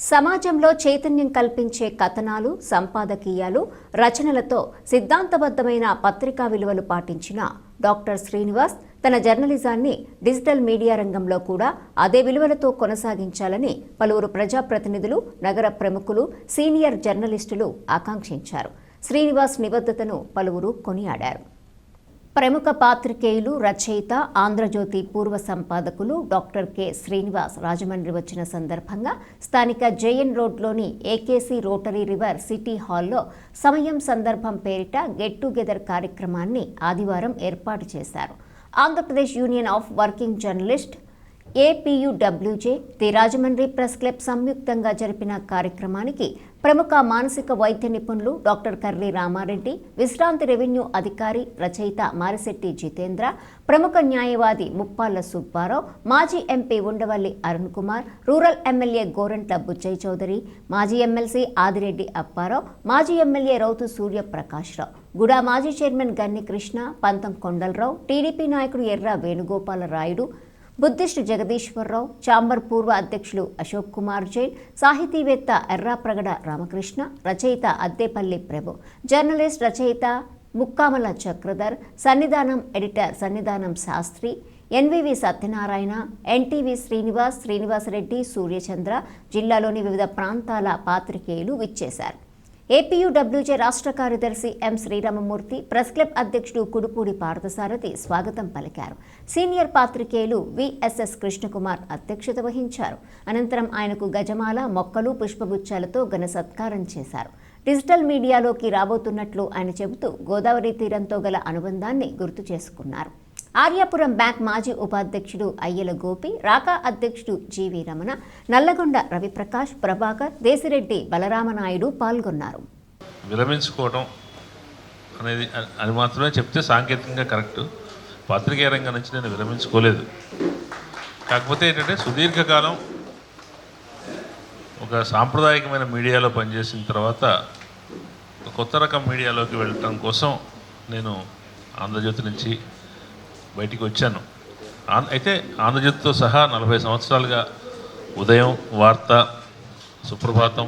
సమాజంలో చైతన్యం కల్పించే కథనాలు సంపాదకీయాలు రచనలతో సిద్ధాంతబద్ధమైన పత్రికా విలువలు పాటించిన డాక్టర్ శ్రీనివాస్ తన జర్నలిజాన్ని డిజిటల్ మీడియా రంగంలో కూడా అదే విలువలతో కొనసాగించాలని పలువురు ప్రజాప్రతినిధులు నగర ప్రముఖులు సీనియర్ జర్నలిస్టులు ఆకాంక్షించారు. శ్రీనివాస్ నిబద్ధతను పలువురు కొనియాడారు. ప్రముఖ పాత్రికేయులు రచయిత ఆంధ్రజ్యోతి పూర్వ సంపాదకులు డాక్టర్ కె. శ్రీనివాస్ రాజమండ్రి వచ్చిన సందర్భంగా స్థానిక జేఎన్ రోడ్లోని ఏకేసీ రోటరీ రివర్ సిటీ హాల్లో సమయం సందర్భం పేరిట గెట్ టుగెదర్ కార్యక్రమాన్ని ఆదివారం ఏర్పాటు చేశారు. Andhra Pradesh union of working journalist APUWJ the Rajahmundry press club సంయుక్తంగా జరిపిన కార్యక్రమానికి ప్రముఖ మానసిక వైద్య నిపుణులు డాక్టర్ కర్రీ రామారెడ్డి విశ్రాంతి రెవెన్యూ అధికారి రచయిత మారిశెట్టి జితేంద్ర ప్రముఖ న్యాయవాది ముప్పాళ్ళ సుబ్బారావు మాజీ MP Undavalli Arun Kumar rural MLA Gorantla Butchaiah Chowdary మాజీ ఎమ్మెల్సీ ఆదిరెడ్డి అప్పారావు మాజీ ఎమ్మెల్యే రౌతు సూర్యప్రకాశ్రావు గుడా మాజీ చైర్మన్ గన్ని కృష్ణ పంతం కొండలరావు టీడీపీ నాయకుడు ఎర్ర వేణుగోపాల రాయుడు బుద్ధిస్టు జగదీశ్వరరావు చాంబర్ పూర్వ అధ్యక్షులు అశోక్ కుమార్ జైన్ సాహితీవేత్త ఎర్రాప్రగడ రామకృష్ణ రచయిత అద్దేపల్లి ప్రభు జర్నలిస్ట్ రచయిత ముక్కామల Chakradhar Sannidhanam editor Sannidhanam Sastry NVV Satyanarayana NTV Srinivas Srinivasareddy Suryachandra జిల్లాలోని వివిధ ప్రాంతాల పాత్రికేయులు విచ్చేశారు. ఏపీయూడబ్ల్యూజే రాష్ట్ర కార్యదర్శి ఎం శ్రీరామమూర్తి ప్రెస్ క్లబ్ అధ్యక్షుడు కుడుపూడి పార్థసారథి స్వాగతం పలికారు. సీనియర్ పాత్రికేయులు విఎస్ఎస్ కృష్ణకుమార్ అధ్యక్షత వహించారు. అనంతరం ఆయనకు గజమాల మొక్కలు పుష్పగుచ్చాలతో ఘన సత్కారం చేశారు. డిజిటల్ మీడియాలోకి రాబోతున్నట్లు ఆయన చెబుతూ గోదావరి తీరంతో గల అనుబంధాన్ని గుర్తు చేసుకున్నారు. ఆర్యాపురం బ్యాంక్ మాజీ ఉపాధ్యక్షుడు అయ్యల గోపి రాకా అధ్యక్షుడు జీవి రమణ నల్లగొండ రవిప్రకాష్ ప్రభాకర్ దేశిరెడ్డి బలరామనాయుడు పాల్గొన్నారు. విరమించుకోవడం అనేది అది మాత్రమే చెప్తే సాంకేతికంగా కరెక్ట్. పాత్రికేయ రంగం నుంచి నేను విరమించుకోలేదు. కాకపోతే ఏంటంటే సుదీర్ఘకాలం ఒక సాంప్రదాయకమైన మీడియాలో పనిచేసిన తర్వాత కొత్త రకం మీడియాలోకి వెళ్ళటం కోసం నేను ఆంధ్రజ్యోతి నుంచి బయటికి వచ్చాను. అయితే ఆంధ్రజ్యోతితో సహా నలభై సంవత్సరాలుగా ఉదయం వార్త సుప్రభాతం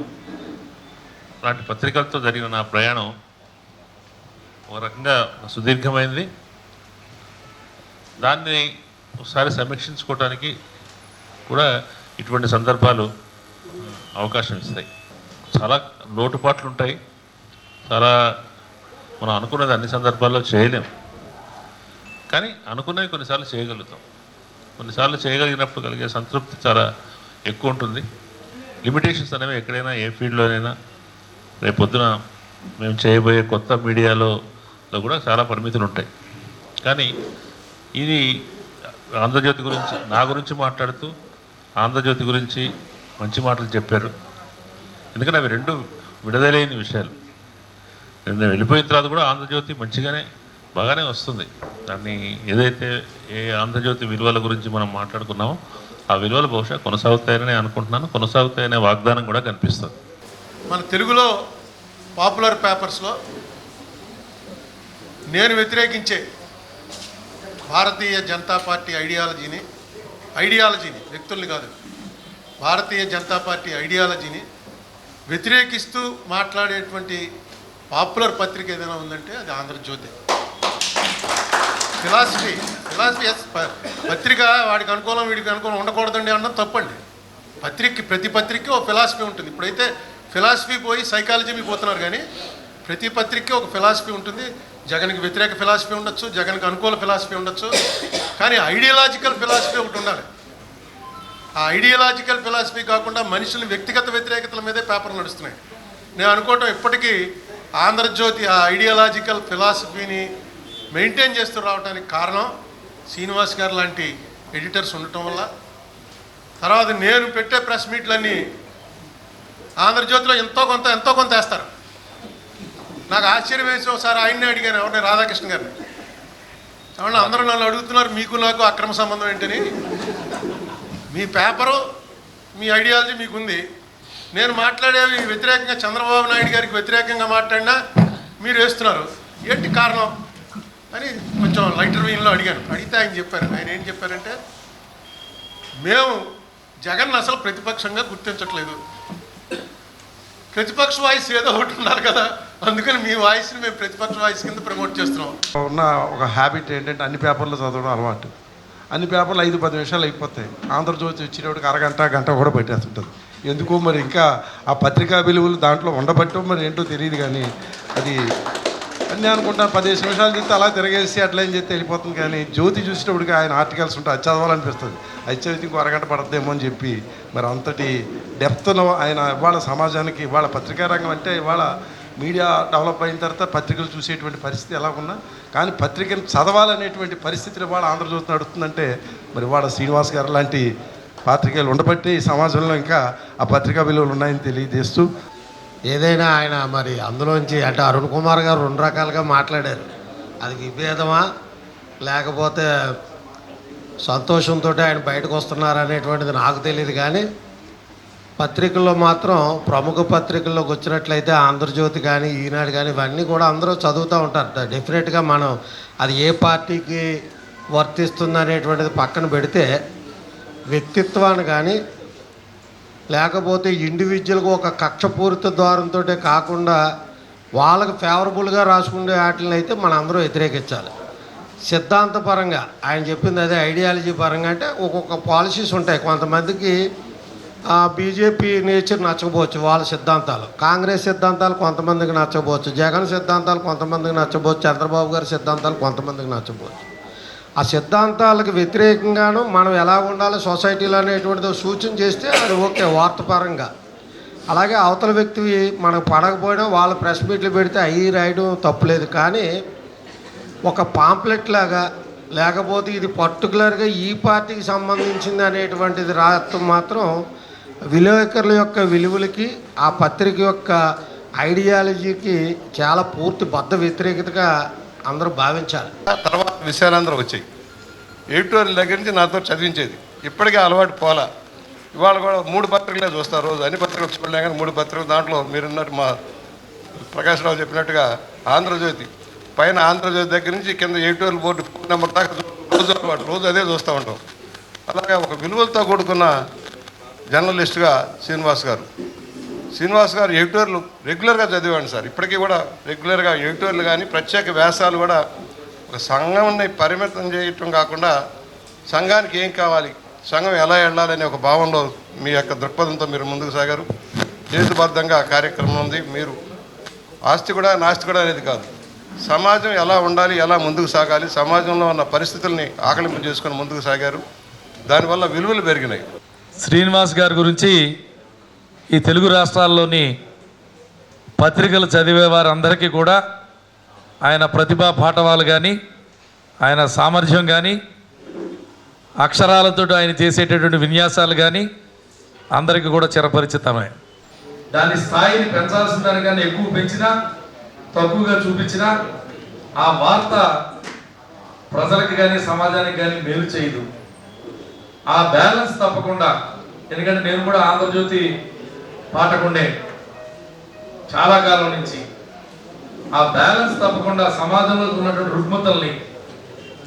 లాంటి పత్రికలతో జరిగిన నా ప్రయాణం ఒక రకంగా సుదీర్ఘమైంది. దాన్ని ఒకసారి సమీక్షించుకోవడానికి కూడా ఇటువంటి సందర్భాలు అవకాశం ఇస్తాయి. చాలా లోటుపాట్లు ఉంటాయి. చాలా మనం అనుకున్నది అన్ని సందర్భాల్లో చేయలేం. కానీ అనుకున్నవి కొన్నిసార్లు చేయగలుగుతాం. కొన్నిసార్లు చేయగలిగినప్పుడు కలిగే సంతృప్తి చాలా ఎక్కువ ఉంటుంది. లిమిటేషన్స్ అనేవి ఎక్కడైనా ఏ ఫీల్డ్లోనైనా రేపు పొద్దున మేము చేయబోయే కొత్త మీడియాలో కూడా చాలా పరిమితులు ఉంటాయి. కానీ ఇది ఆంధ్రజ్యోతి గురించి నా గురించి మాట్లాడుతూ ఆంధ్రజ్యోతి గురించి మంచి మాటలు చెప్పారు. ఎందుకంటే అవి రెండు విడదలేని విషయాలు. నేను వెళ్ళిపోయిన తర్వాత కూడా ఆంధ్రజ్యోతి మంచిగానే బాగానే వస్తుంది. దాన్ని ఏదైతే ఏ ఆంధ్రజ్యోతి విలువల గురించి మనం మాట్లాడుకున్నామో ఆ విలువలు బహుశా కొనసాగుతాయని అనుకుంటున్నాను. కొనసాగుతాయనే వాగ్దానం కూడా కనిపిస్తుంది. మన తెలుగులో పాపులర్ పేపర్స్లో నేను వ్యతిరేకించే భారతీయ జనతా పార్టీ ఐడియాలజీని ఐడియాలజీని వ్యక్తుల్ని కాదు భారతీయ జనతా పార్టీ ఐడియాలజీని వ్యతిరేకిస్తూ మాట్లాడేటువంటి పాపులర్ పత్రిక ఏదైనా ఉందంటే అది ఆంధ్రజ్యోతి. ఫిలాసఫీ ఫిలాసఫీ ఎస్ ప- పత్రిక వాడికి అనుకూలం వీడికి అనుకూలం ఉండకూడదండి అన్నది తప్పండి. పత్రికకి ప్రతి పత్రికకి ఒక ఫిలాసఫీ ఉంటుంది. ఇప్పుడైతే ఫిలాసఫీ పోయి సైకాలజీ మీకు పోతున్నారు కానీ ప్రతి పత్రికకి ఒక ఫిలాసఫీ ఉంటుంది. జగన్కి వ్యతిరేక ఫిలాసఫీ ఉండొచ్చు జగన్కి అనుకూల ఫిలాసఫీ ఉండొచ్చు. కానీ ఐడియలాజికల్ ఫిలాసఫీ ఒకటి ఉండాలి. ఆ ఐడియలాజికల్ ఫిలాసఫీ కాకుండా మనుషుల వ్యక్తిగత వ్యతిరేకతల మీదే పేపర్లు నడుస్తున్నాయి. నేను అనుకోవటం ఇప్పటికీ ఆంధ్రజ్యోతి ఆ ఐడియలాజికల్ ఫిలాసఫీని మెయింటైన్ చేస్తూ రావడానికి కారణం శ్రీనివాస్ గారు లాంటి ఎడిటర్స్ ఉండటం వల్ల. తర్వాత నేను పెట్టే ప్రెస్ మీట్లన్నీ ఆంధ్రజ్యోతిలో ఎంతో కొంత ఎంతో కొంత వేస్తారు. నాకు ఆశ్చర్యం వేసి ఒకసారి ఆయన్ని అడిగాను ఎవరిని? రాధాకృష్ణ గారిని. ఏమన్నా అందరూ నన్ను అడుగుతున్నారు మీకు నాకు అక్రమ సంబంధం ఏంటని? మీ పేపరు మీ ఐడియాలజీ మీకుంది. నేను మాట్లాడేవి వ్యతిరేకంగా చంద్రబాబు నాయుడు గారికి వ్యతిరేకంగా మాట్లాడినా మీరు వేస్తున్నారు. ఏంటి కారణం? అని కొంచెం లైటర్ వీన్లో అడిగాను అడిగితే ఆయన చెప్పారు. ఆయన ఏం చెప్పారంటే మేము జగన్ అసలు ప్రతిపక్షంగా గుర్తించట్లేదు. ప్రతిపక్ష వాయిస్ ఏదో ఒకటి ఉన్నారు కదా అందుకని మీ వాయిస్ని మేము ప్రతిపక్ష వాయిస్ కింద ప్రమోట్ చేస్తున్నాం. ఉన్న ఒక హ్యాబిట్ ఏంటంటే అన్ని పేపర్లు చదవడం అలవాటు. అన్ని పేపర్లు ఐదు పది నిమిషాలు అయిపోతాయి. ఆంధ్రజ్యోతి వచ్చేటప్పటికి అరగంట గంట కూడా పెట్టేస్తుంటుంది. ఎందుకో మరి ఇంకా ఆ పత్రికా విలువలు దాంట్లో ఉండబట్టో మరి ఏంటో తెలియదు కానీ అది అన్నీ అనుకుంటాను పదిహేను నిమిషాలు చెప్తే అలా తిరగేసి అట్లా ఏం చెప్తే వెళ్ళిపోతుంది కానీ జ్యోతి చూసేటప్పటికి ఆయన ఆర్టికల్స్ ఉంటాయి అది చదవాలనిపిస్తుంది. అది చదివితే ఇంకో అరగంట పడద్దేమో అని చెప్పి మరి అంతటి డెప్త్లో ఆయన ఇవాళ సమాజానికి ఇవాళ పత్రికా రంగం అంటే ఇవాళ మీడియా డెవలప్ అయిన తర్వాత పత్రికలు చూసేటువంటి పరిస్థితి ఎలా ఉన్నా కానీ పత్రికను చదవాలనేటువంటి పరిస్థితిని ఇవాళ ఆంధ్రజ్యోతి నడుస్తుందంటే మరి ఇవాళ శ్రీనివాస్ గారు లాంటి పాత్రికేయులు ఉండబట్టి ఈ సమాజంలో ఇంకా ఆ పత్రికా విలువలు ఉన్నాయని తెలియజేస్తూ ఏదైనా ఆయన మరి అందులోంచి అంటే అరుణ్ కుమార్ గారు రెండు రకాలుగా మాట్లాడారు. అది విభేదమా? లేకపోతే సంతోషంతో ఆయన బయటకు వస్తున్నారు అనేటువంటిది నాకు తెలియదు కానీ పత్రికల్లో మాత్రం ప్రముఖ పత్రికల్లోకి వచ్చినట్లయితే ఆంధ్రజ్యోతి కానీ ఈనాడు కానీ ఇవన్నీ కూడా అందరూ చదువుతూ ఉంటారు. డెఫినెట్గా మనం అది ఏ పార్టీకి వర్తిస్తుంది అనేటువంటిది పక్కన పెడితే వ్యక్తిత్వాన్ని కానీ లేకపోతే ఇండివిజువల్గా ఒక కక్షపూరిత ద్వారంతో కాకుండా వాళ్ళకి ఫేవరబుల్గా రాసుకునే వాటిని అయితే మనం అందరూ వ్యతిరేకించాలి. సిద్ధాంతపరంగా ఆయన చెప్పింది అదే ఐడియాలజీ పరంగా అంటే ఒక్కొక్క పాలసీస్ ఉంటాయి. కొంతమందికి బీజేపీ నేచర్ నచ్చకపోవచ్చు వాళ్ళ సిద్ధాంతాలు. కాంగ్రెస్ సిద్ధాంతాలు కొంతమందికి నచ్చకపోవచ్చు. జగన్ సిద్ధాంతాలు కొంతమందికి నచ్చకపోవచ్చు. చంద్రబాబు గారి సిద్ధాంతాలు కొంతమందికి నచ్చకపోవచ్చు. ఆ సిద్ధాంతాలకు వ్యతిరేకంగాను మనం ఎలా ఉండాలి సొసైటీలో అనేటువంటిది సూచన చేస్తే అది ఓకే వార్తపరంగా. అలాగే అవతల వ్యక్తి మనకు పడకపోయినా వాళ్ళ ప్రెస్ మీట్లు పెడితే అవి రాయడం తప్పులేదు కానీ ఒక పాంప్లెట్ లాగా లేకపోతే ఇది పర్టికులర్గా ఈ పార్టీకి సంబంధించింది అనేటువంటిది రాత్రం మాత్రం విలేకరుల యొక్క విలువలకి ఆ పత్రిక యొక్క ఐడియాలజీకి చాలా పూర్తి బద్ద వ్యతిరేకతగా అందరూ భావించాలి. తర్వాత విషయాలందరూ వచ్చాయి. ఎడిటోరియల్ దగ్గర నుంచి నాతో చదివించేది. ఇప్పటికే అలవాటు పోలా. ఇవాళ కూడా మూడు పత్రికలే చూస్తారు రోజు. అన్ని పత్రికలు చూడలే కానీ మూడు పత్రికలు. దాంట్లో మీరున్నట్టు మా ప్రకాష్ రావు చెప్పినట్టుగా ఆంధ్రజ్యోతి. పైన ఆంధ్రజ్యోతి దగ్గర నుంచి కింద ఎడిటోరియల్ బోర్డు ఫోన్ నెంబర్ దాకా రోజు అలవాటు. రోజు అదే చూస్తూ ఉంటాం. అలాగే ఒక విలువలతో కూడుకున్న జర్నలిస్టుగా శ్రీనివాస్ గారు. శ్రీనివాస్ గారు ఎడిటోర్లు రెగ్యులర్గా చదివాడు సార్. ఇప్పటికీ కూడా రెగ్యులర్గా ఎడిటోర్లు కానీ ప్రత్యేక వ్యాసాలు కూడా ఒక సంఘంని పరిమితం చేయటం కాకుండా సంఘానికి ఏం కావాలి సంఘం ఎలా వెళ్ళాలనే ఒక భావంలో మీ యొక్క దృక్పథంతో మీరు ముందుకు సాగారు. హేతుబద్ధంగా కార్యక్రమం ఉంది. మీరు ఆస్తి కూడా నాస్తి కూడా అనేది కాదు. సమాజం ఎలా ఉండాలి ఎలా ముందుకు సాగాలి సమాజంలో ఉన్న పరిస్థితుల్ని ఆకలింపు చేసుకొని ముందుకు సాగారు. దానివల్ల విలువలు పెరిగినాయి. శ్రీనివాస్ గారి గురించి ఈ తెలుగు రాష్ట్రాల్లోని పత్రికలు చదివే వారందరికీ కూడా ఆయన ప్రతిభా పాఠవాలు కానీ ఆయన సామర్థ్యం కానీ అక్షరాలతో ఆయన చేసేటటువంటి విన్యాసాలు కానీ అందరికీ కూడా చిరపరిచితమే. దాని స్థాయిని పెంచాల్సిన దానికన్నా ఎక్కువ పెంచినా తక్కువగా చూపించినా ఆ వార్త ప్రజలకు కానీ సమాజానికి కానీ మేలు చేయదు. ఆ బ్యాలెన్స్ తప్పకుండా ఎందుకంటే నేను కూడా ఆంధ్రజ్యోతి పాటకుండే చాలా కాలం నుంచి ఆ బ్యాలెన్స్ తప్పకుండా సమాజంలో ఉన్నటువంటి రుగ్మతల్ని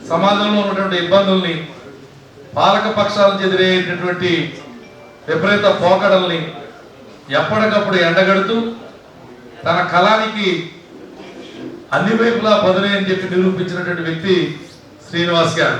సమాజంలో ఉన్నటువంటి ఇబ్బందుల్ని పాలక పక్షాలకు ఎదురయ్యేటటువంటి విపరీత పోకడల్ని ఎప్పటికప్పుడు ఎండగడుతూ తన కళానికి అన్ని వైపులా పదునే అని చెప్పి నిరూపించినటువంటి వ్యక్తి శ్రీనివాస్ గారు.